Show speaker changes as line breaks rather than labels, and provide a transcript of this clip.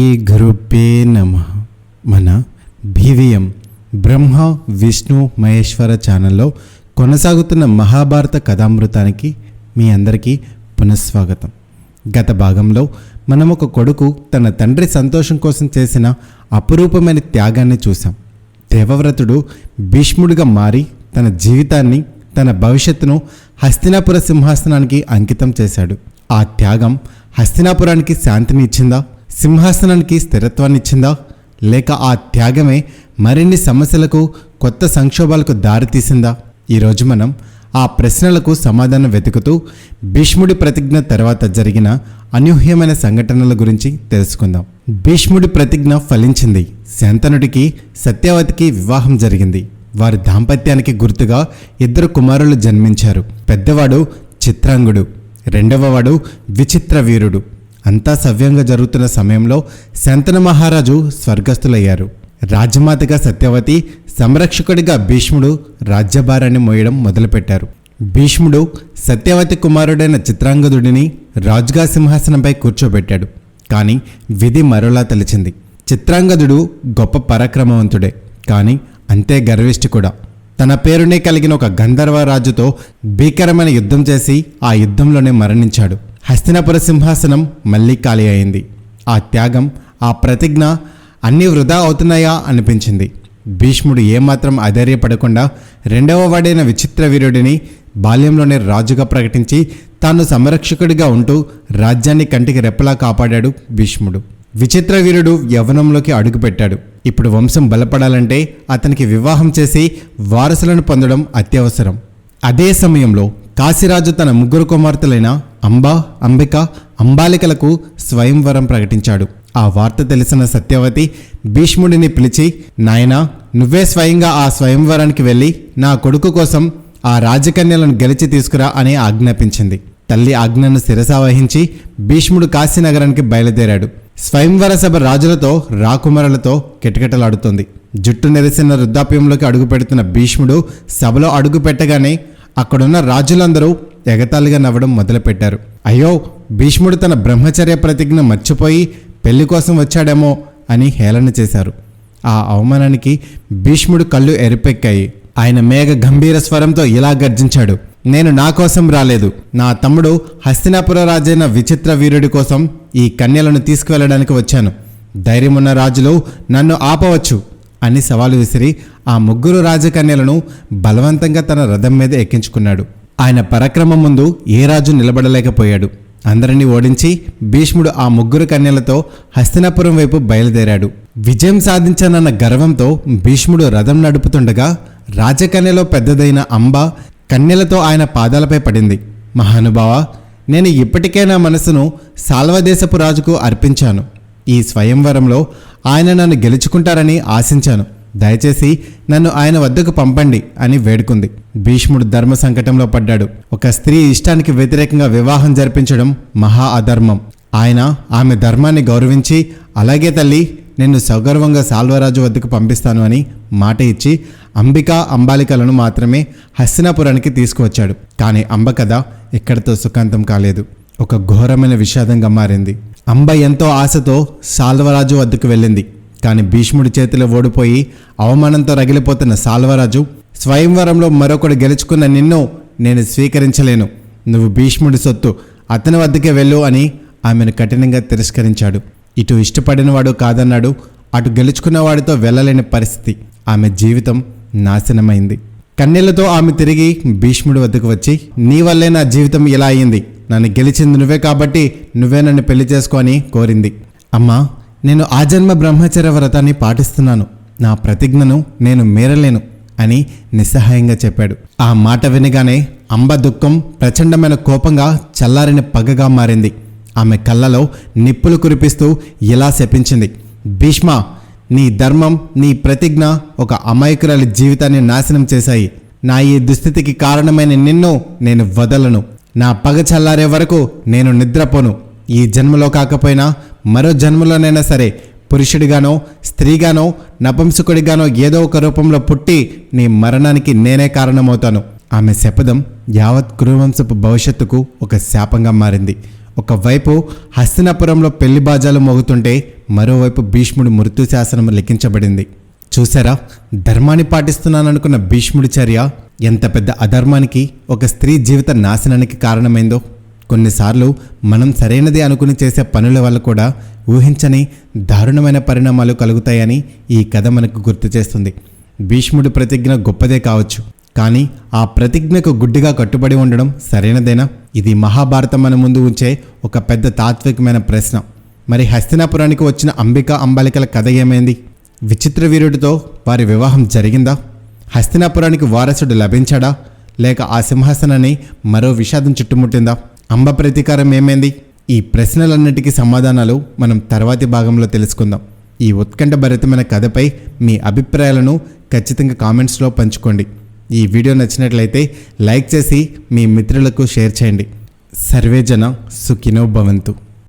గురుపే నమ. మన బీవీఎం బ్రహ్మ విష్ణు మహేశ్వర ఛానల్లో కొనసాగుతున్న మహాభారత కథామృతానికి మీ అందరికీ పునఃస్వాగతం. గత భాగంలో మనం ఒక కొడుకు తన తండ్రి సంతోషం కోసం చేసిన అపురూపమైన త్యాగాన్ని చూసాం దేవవ్రతుడు భీష్ముడిగా మారి తన జీవితాన్ని తన భవిష్యత్తును హస్తినాపుర సింహాసనానికి అంకితం చేశాడు. ఆ త్యాగం హస్తినాపురానికి శాంతిని ఇచ్చిందా? సింహాసనానికి స్థిరత్వాన్ని ఇచ్చిందా? లేక ఆ త్యాగమే మరిన్ని సమస్యలకు కొత్త సంక్షోభాలకు దారితీసిందా ఈరోజు మనం ఆ ప్రశ్నలకు సమాధానం వెతుకుతూ భీష్ముడి ప్రతిజ్ఞ తర్వాత జరిగిన అనూహ్యమైన సంఘటనల గురించి తెలుసుకుందాం. భీష్ముడి ప్రతిజ్ఞ ఫలించింది. శాంతనుడికి సత్యవతికి వివాహం జరిగింది. వారి దాంపత్యానికి గుర్తుగా ఇద్దరు కుమారులు జన్మించారు. పెద్దవాడు చిత్రాంగుడు రెండవవాడు విచిత్ర వీరుడు అంతా సవ్యంగా జరుగుతున్న సమయంలో శంతన మహారాజు స్వర్గస్థులయ్యారు. రాజమాతగా సత్యవతి సంరక్షకుడిగా భీష్ముడు రాజ్యభారాన్ని మోయడం మొదలుపెట్టారు. భీష్ముడు సత్యవతి కుమారుడైన చిత్రాంగదుడిని రాజుగా సింహాసనంపై కూర్చోబెట్టాడు. కానీ విధి మరోలా తెలిసింది చిత్రాంగదుడు గొప్ప పరాక్రమవంతుడే. కానీ అంతే గర్విష్టి కూడా. తన పేరునే కలిగిన ఒక గంధర్వ రాజుతో భీకరమైన యుద్ధం చేసి ఆ యుద్ధంలోనే మరణించాడు. హస్తినపుర సింహాసనం మళ్ళీ ఖాళీ అయింది. ఆ త్యాగం ఆ ప్రతిజ్ఞ అన్నీ వృధా అవుతున్నాయా అనిపించింది. భీష్ముడు ఏమాత్రం అధైర్యపడకుండా రెండవ వాడైన విచిత్ర వీరుడిని బాల్యంలోనే రాజుగా ప్రకటించి తాను సంరక్షకుడిగా ఉంటూ రాజ్యాన్ని కంటికి రెప్పలా కాపాడాడు భీష్ముడు. విచిత్ర వీరుడు యవ్వనంలోకి అడుగుపెట్టాడు. ఇప్పుడు వంశం బలపడాలంటే అతనికి వివాహం చేసి వారసులను పొందడం అత్యవసరం. అదే సమయంలో కాశీరాజు తన ముగ్గురు కుమార్తెలైన అంబా అంబిక అంబాలికలకు స్వయంవరం ప్రకటించాడు. ఆ వార్త తెలిసిన సత్యవతి భీష్ముడిని పిలిచి నాయనా నువ్వే స్వయంగా ఆ స్వయంవరానికి వెళ్ళి నా కొడుకు కోసం ఆ రాజకన్యలను గెలిచి తీసుకురా అని ఆజ్ఞాపించింది. తల్లి ఆజ్ఞను శిరసావహించి భీష్ముడు కాశీనగరానికి బయలుదేరాడు. స్వయంవర సభ రాజులతో రాకుమారులతో కిటకిటలాడుతోంది. జుట్టు నెరిసిన వృద్ధాప్యంలోకి అడుగుపెడుతున్న భీష్ముడు సభలో అడుగు పెట్టగానే అక్కడున్న రాజులందరూ ఎగతాళిగా నవ్వడం మొదలుపెట్టారు. అయ్యో భీష్ముడు తన బ్రహ్మచర్య ప్రతిజ్ఞ మర్చిపోయి పెళ్ళి కోసం వచ్చాడేమో అని హేళన చేశారు. ఆ అవమానానికి భీష్ముడు కళ్ళు ఎరిపెక్కాయి. ఆయన మేఘ గంభీర స్వరంతో ఇలా గర్జించాడు. నేను నా కోసం రాలేదు. నా తమ్ముడు హస్తినాపుర రాజైన విచిత్ర వీరుడి కోసం ఈ కన్యలను తీసుకువెళ్ళడానికి వచ్చాను. ధైర్యమున్న రాజులు నన్ను ఆపవచ్చు. అని సవాలు విసిరి ఆ ముగ్గురు రాజకన్యలను బలవంతంగా తన రథం మీద ఎక్కించుకున్నాడు. ఆయన పరక్రమం ముందు ఏ రాజు నిలబడలేకపోయాడు. అందరినీ ఓడించి భీష్ముడు ఆ ముగ్గురు కన్యలతో హస్తినాపురం వైపు బయలుదేరాడు. విజయం సాధించానన్న గర్వంతో భీష్ముడు రథం నడుపుతుండగా రాజకన్యలో పెద్దదైన అంబ కన్యలతో ఆయన పాదాలపై పడింది. మహానుభావ నేను ఇప్పటికే నా మనసును సాల్వదేశపు రాజుకు అర్పించాను. ఈ స్వయంవరంలో ఆయన నన్ను గెలుచుకుంటారని ఆశించాను. దయచేసి నన్ను ఆయన వద్దకు పంపండి అని వేడుకుంది. భీష్ముడు ధర్మ సంకటంలో పడ్డాడు. ఒక స్త్రీ ఇష్టానికి వ్యతిరేకంగా వివాహం జరిపించడం మహా అధర్మం. ఆయన ఆమె ధర్మాన్ని గౌరవించి అలాగే తల్లి నిన్ను సౌగర్వంగా సాల్వరాజు వద్దకు పంపిస్తాను అని మాట ఇచ్చి అంబిక అంబాలికలను మాత్రమే హస్తినాపురానికి తీసుకువచ్చాడు. కానీ అంబ కథ ఇక్కడితో సుఖాంతం కాలేదు. ఒక ఘోరమైన విషాదంగా మారింది. అంబ ఎంతో ఆశతో సాల్వరాజు వద్దకు వెళ్ళింది. కానీ భీష్ముడి చేతిలో ఓడిపోయి అవమానంతో రగిలిపోతున్న సాల్వరాజు స్వయంవరంలో మరొకడు గెలుచుకున్న నిన్ను నేను స్వీకరించలేను. నువ్వు భీష్ముడి సొత్తు అతని వద్దకే వెళ్ళు అని ఆమెను కఠినంగా తిరస్కరించాడు. ఇటు ఇష్టపడినవాడు కాదన్నాడు అటు గెలుచుకున్నవాడితో వెళ్ళలేని పరిస్థితి. ఆమె జీవితం నాశనమైంది. కన్నీళ్ళతో ఆమె తిరిగి భీష్ముడి వద్దకు వచ్చి నీ వల్లే నా జీవితం ఇలా అయింది. నన్ను గెలిచింది నువ్వే కాబట్టి నువ్వే నన్ను పెళ్ళి చేసుకొని కోరింది. అమ్మా నేను ఆ జన్మ బ్రహ్మచర్య వ్రతాన్ని పాటిస్తున్నాను. నా ప్రతిజ్ఞను నేను మేరలేను అని నిస్సహాయంగా చెప్పాడు. ఆ మాట వినగానే అంబ దుఃఖం ప్రచండమైన కోపంగా చల్లారిన పగగా మారింది. ఆమె కళ్ళలో నిప్పులు కురిపిస్తూ ఇలా శపించింది. భీష్మ నీ ధర్మం నీ ప్రతిజ్ఞ ఒక అమాయకురాలి జీవితాన్ని నాశనం చేశాయి. నా ఈ దుస్థితికి కారణమైన నిన్ను నేను వదలను. నా పగ చల్లారే వరకు నేను నిద్రపోను. ఈ జన్మలో కాకపోయినా మరో జన్మలోనైనా సరే పురుషుడిగానో స్త్రీగానో నపంసకుడిగానో ఏదో ఒక రూపంలో పుట్టి నీ మరణానికి నేనే కారణమవుతాను. ఆమె శపథం యావత్ కురువంశపు భవిష్యత్తుకు ఒక శాపంగా మారింది. ఒకవైపు హస్తినాపురంలో పెళ్ళి బాజాలు మోగుతుంటే మరోవైపు భీష్ముడు మృత్యు శాసనం లిఖించబడింది. చూసారా ధర్మాన్ని పాటిస్తున్నాననుకున్న భీష్ముడి చర్య ఎంత పెద్ద అధర్మానికి ఒక స్త్రీ జీవిత నాశనానికి కారణమైందో. కొన్నిసార్లు మనం సరైనది అనుకుని చేసే పనుల వల్ల కూడా ఊహించని దారుణమైన పరిణామాలు కలుగుతాయని ఈ కథ మనకు గుర్తు చేస్తుంది. భీష్ముడి ప్రతిజ్ఞ గొప్పదే కావచ్చు కానీ ఆ ప్రతిజ్ఞకు గుడ్డిగా కట్టుబడి ఉండడం సరైనదేనా? ఇది మహాభారతం మన ముందు ఉంచే ఒక పెద్ద తాత్వికమైన ప్రశ్న. మరి హస్తినాపురానికి వచ్చిన అంబికా అంబాలికల కథ ఏమైంది? విచిత్ర వీరుడితో వారి వివాహం జరిగిందా? హస్తినాపురానికి వారసుడు లభించాడా? లేక ఆ సింహాసనాన్ని మరో విషాదం చుట్టుముట్టిందా? అంబ ప్రతీకారం ఏమైంది? ఈ ప్రశ్నలన్నిటికీ సమాధానాలు మనం తర్వాతి భాగంలో తెలుసుకుందాం. ఈ ఉత్కంఠభరితమైన కథపై మీ అభిప్రాయాలను ఖచ్చితంగా కామెంట్స్లో పంచుకోండి. ఈ వీడియో నచ్చినట్లయితే లైక్ చేసి మీ మిత్రులకు షేర్ చేయండి. సర్వేజన సుఖినో భవంతు.